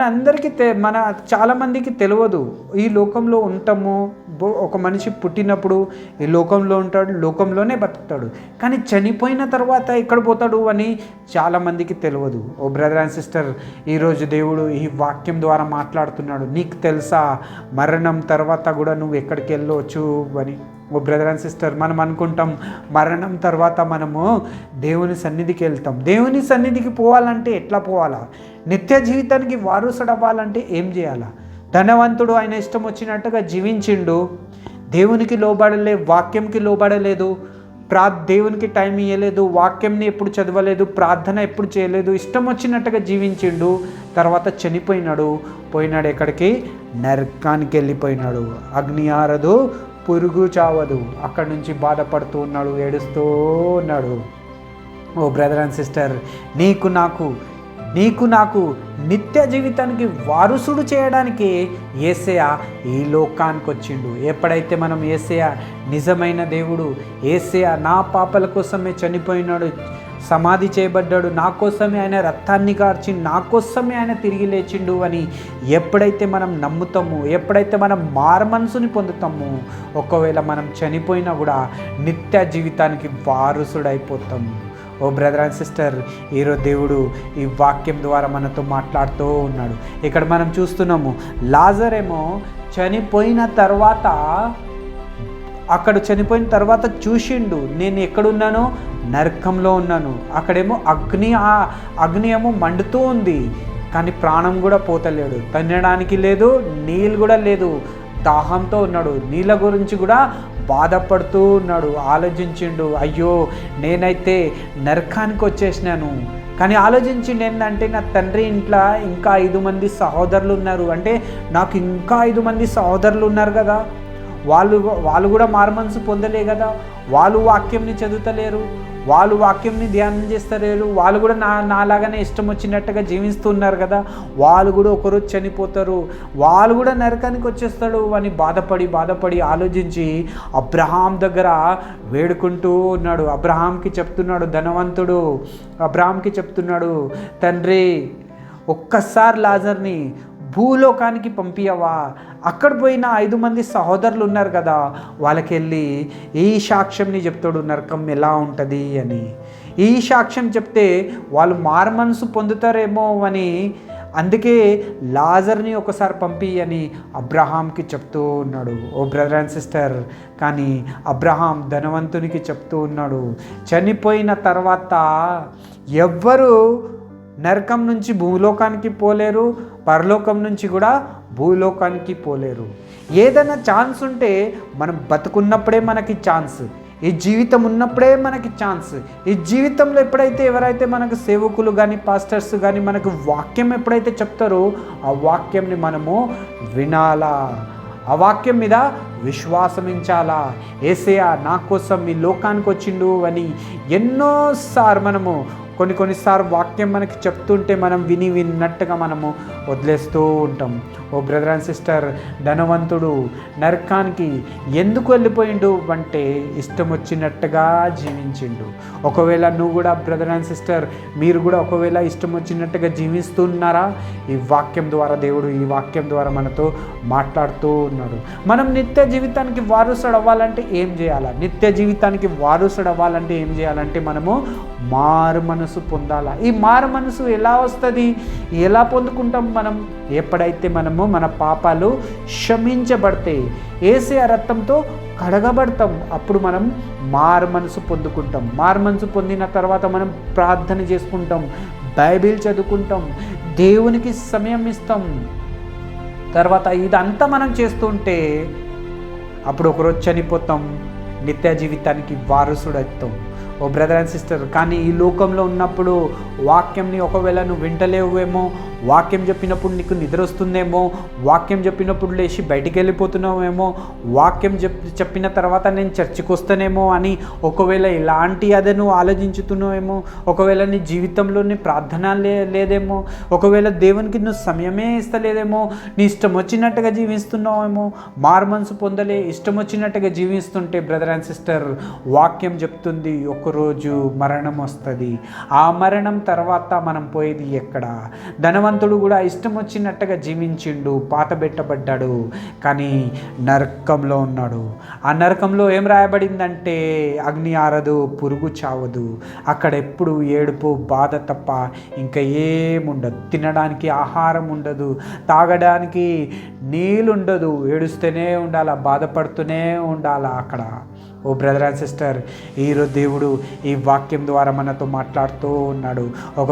అందరికీ తె మన చాలామందికి తెలియదు ఈ లోకంలో ఉంటాము ఒక మనిషి పుట్టినప్పుడు ఈ లోకంలో ఉంటాడు లోకంలోనే బతుకుతాడు. కానీ చనిపోయిన తర్వాత ఎక్కడ పోతాడు అని చాలామందికి తెలియదు. ఓ బ్రదర్ అండ్ సిస్టర్ ఈరోజు దేవుడు ఈ వాక్యం ద్వారా మాట్లాడుతున్నాడు. నీకు తెలుసా మరణం తర్వాత కూడా నువ్వు ఎక్కడికి వెళ్ళవచ్చు అని. ఓ బ్రదర్ అండ్ సిస్టర్ మనం అనుకుంటాం మరణం తర్వాత మనము దేవుని సన్నిధికి వెళ్తాం. దేవుని సన్నిధికి పోవాలంటే ఎట్లా పోవాలా? నిత్య జీవితానికి వారసుడు అవ్వాలంటే ఏం చేయాలా? ధనవంతుడు ఆయన ఇష్టం వచ్చినట్టుగా జీవించిండు. దేవునికి లోబడలే వాక్యంకి లోబడలేదు. ప్రా దేవునికి టైం ఇవ్వలేదు వాక్యంని ఎప్పుడు చదవలేదు ప్రార్థన ఎప్పుడు చేయలేదు ఇష్టం వచ్చినట్టుగా జీవించిండు. తర్వాత చనిపోయినాడు. పోయినాడు ఎక్కడికి? నరకానికి వెళ్ళిపోయినాడు. అగ్ని ఆరదు పురుగు చావదు. అక్కడి నుంచి బాధపడుతూ ఉన్నాడు ఏడుస్తూ ఉన్నాడు. ఓ బ్రదర్ అండ్ సిస్టర్ నీకు నాకు నీకు నాకు నిత్య జీవితానికి వారసుడు చేయడానికి ఏసయ ఈ లోకానికి వచ్చిండు. ఎప్పుడైతే మనం ఏసయ నిజమైన దేవుడు ఏసయ నా పాపల కోసమే చనిపోయినాడు సమాధి చేయబడ్డాడు నా కోసమే ఆయన రక్తాన్ని కార్చి నా కోసమే ఆయన తిరిగి లేచిండు అని ఎప్పుడైతే మనం నమ్ముతామో ఎప్పుడైతే మనం మారమనసుని పొందుతాము ఒకవేళ మనం చనిపోయినా కూడా నిత్య జీవితానికి వారసుడైపోతాము ఓ బ్రదర్ అండ్ సిస్టర్ ఈరోజు దేవుడు ఈ వాక్యం ద్వారా మనతో మాట్లాడుతూ ఉన్నాడు. ఇక్కడ మనం చూస్తున్నాము లాజరేమో చనిపోయిన తర్వాత అక్కడ చనిపోయిన తర్వాత చూసిండు నేను ఎక్కడున్నానో? నరకంలో ఉన్నాను. అక్కడేమో అగ్ని ఆ అగ్ని ఏమో మండుతూ ఉంది కానీ ప్రాణం కూడా పోతలేడు తినడానికి లేదు నీళ్ళు కూడా లేదు. దాహంతో ఉన్నాడు. నీళ్ళ గురించి కూడా బాధపడుతూ ఉన్నాడు. ఆలోచించిండు అయ్యో నేనైతే నరకానికి వచ్చేసినాను. కానీ ఆలోచించిండు ఏంటంటే నా తండ్రి ఇంట్లో ఇంకా ఐదు మంది సహోదరులు ఉన్నారు. అంటే నాకు ఇంకా ఐదు మంది సహోదరులు ఉన్నారు కదా. వాళ్ళు వాళ్ళు కూడా మారుమనసు పొందలే కదా. వాళ్ళు వాక్యంని చదువుతలేరు. వాళ్ళు వాక్యంని ధ్యానం చేస్తలేరు. వాళ్ళు కూడా నా నాలాగానే ఇష్టం వచ్చినట్టుగా జీవిస్తున్నారు కదా. వాళ్ళు కూడా ఒకరోజు చనిపోతారు. వాళ్ళు కూడా నరకానికి వచ్చేస్తాడు అని బాధపడి బాధపడి ఆలోచించి అబ్రహాం దగ్గర వేడుకుంటూ ఉన్నాడు. అబ్రహాంకి చెప్తున్నాడు ధనవంతుడు. అబ్రహాంకి చెప్తున్నాడు తండ్రి ఒక్కసారి లాజర్ని భూలోకానికి పంపియవా? అక్కడ పోయిన ఐదు మంది సహోదరులు ఉన్నారు కదా వాళ్ళకి వెళ్ళి ఈ సాక్ష్యంని చెప్తాడు నరకం ఎలా ఉంటుంది అని. ఈ సాక్ష్యం చెప్తే వాళ్ళు మారమనసు పొందుతారేమో అని. అందుకే లాజర్ని ఒకసారి పంపి అని అబ్రహాంకి చెప్తూ ఉన్నాడు. ఓ బ్రదర్ అండ్ సిస్టర్ కానీ అబ్రహాం ధనవంతునికి చెప్తూ ఉన్నాడు. చనిపోయిన తర్వాత ఎవ్వరు నరకం నుంచి భూలోకానికి పోలేరు పరలోకం నుంచి కూడా భూలోకానికి పోలేరు. ఏదైనా ఛాన్స్ ఉంటే మనం బతుకున్నప్పుడే మనకి ఛాన్స్. ఈ జీవితం ఉన్నప్పుడే మనకి ఛాన్స్. ఈ జీవితంలో ఎప్పుడైతే ఎవరైతే మనకు సేవకులు కానీ పాస్టర్స్ కానీ మనకు వాక్యం ఎప్పుడైతే చెప్తారో ఆ వాక్యంని మనము వినాలా? ఆ వాక్యం మీద విశ్వాసమించాలా? ఏసయా నా కోసం ఈ లోకానికి వచ్చిండు అని ఎన్నోసార్లు మనము కొన్ని కొన్నిసార్లు వాక్యం మనకి చెప్తుంటే మనం విని విన్నట్టుగా మనము వదిలేస్తూ ఉంటాం. ఓ బ్రదర్ అండ్ సిస్టర్ ధనవంతుడు నరకానికి ఎందుకు వెళ్ళిపోయిండు అంటే ఇష్టం వచ్చినట్టుగా జీవించిండు. ఒకవేళ నువ్వు కూడా బ్రదర్ అండ్ సిస్టర్ మీరు కూడా ఒకవేళ ఇష్టం వచ్చినట్టుగా జీవిస్తున్నారా? ఈ వాక్యం ద్వారా దేవుడు ఈ వాక్యం ద్వారా మనతో మాట్లాడుతూ ఉన్నాడు. మనం నిత్య జీవితానికి వారసుడు అవ్వాలంటే ఏం చేయాలా? నిత్య జీవితానికి వారసుడు అవ్వాలంటే ఏం చేయాలంటే మనము మారు మనసు పొందాలా? ఈ మారు మనసు ఎలా వస్తుంది? ఎలా పొందుకుంటాం మనం? ఎప్పుడైతే మనము మన పాపాలు క్షమించబడతాయి. ఏసే రక్తంతో కడగబడతాం. అప్పుడు మనం మారు మనసు పొందుకుంటాం. మారు మనసు పొందిన తర్వాత మనం ప్రార్థన చేసుకుంటాం. బైబిల్ చదువుకుంటాం. దేవునికి సమయం ఇస్తాం. తర్వాత ఇదంతా మనం చేస్తుంటే అప్పుడు ఒకరోజు చనిపోతాం. నిత్య జీవితానికి వారసుడవుతాం. ఓ బ్రదర్ అండ్ సిస్టర్ కానీ ఈ లోకంలో ఉన్నప్పుడు వాక్యంని ఒకవేళ నువ్వు వింటలేవేమో వాక్యం చెప్పినప్పుడు నీకు నిద్ర వస్తుందేమో వాక్యం చెప్పినప్పుడు లేచి బయటికి వెళ్ళిపోతున్నావేమో వాక్యం చెప్ చెప్పిన తర్వాత నేను చర్చికి వస్తానేమో అని ఒకవేళ ఇలాంటి అదే నువ్వు ఆలోచించుతున్నావేమో ఒకవేళ నీ జీవితంలో నీ ప్రార్థన లే లేదేమో ఒకవేళ దేవునికి నువ్వు సమయమే ఇస్తలేదేమో నీ ఇష్టం వచ్చినట్టుగా జీవిస్తున్నావేమో మారు మనసు పొందలే ఇష్టం వచ్చినట్టుగా జీవిస్తుంటే బ్రదర్ అండ్ సిస్టర్ వాక్యం చెప్తుంది ఒక్క ఒకరోజు మరణం వస్తుంది. ఆ మరణం తర్వాత మనం పోయేది ఎక్కడ? ధనవంతుడు కూడా ఇష్టం వచ్చినట్టుగా జీవించిండు పాత పెట్టబడ్డాడు. కానీ నరకంలో ఉన్నాడు. ఆ నరకంలో ఏం రాయబడిందంటే అగ్ని ఆరదు పురుగు చావదు. అక్కడ ఎప్పుడు ఏడుపు బాధ తప్ప ఇంకా ఏముండదు తినడానికి ఆహారం ఉండదు. తాగడానికి నీళ్ళు ఉండదు. ఏడుస్తూనే ఉండాలా బాధపడుతూనే ఉండాలా అక్కడ? ఓ బ్రదర్ అండ్ సిస్టర్ ఈరోజు దేవుడు ఈ వాక్యం ద్వారా మనతో మాట్లాడుతూ ఉన్నాడు. ఒక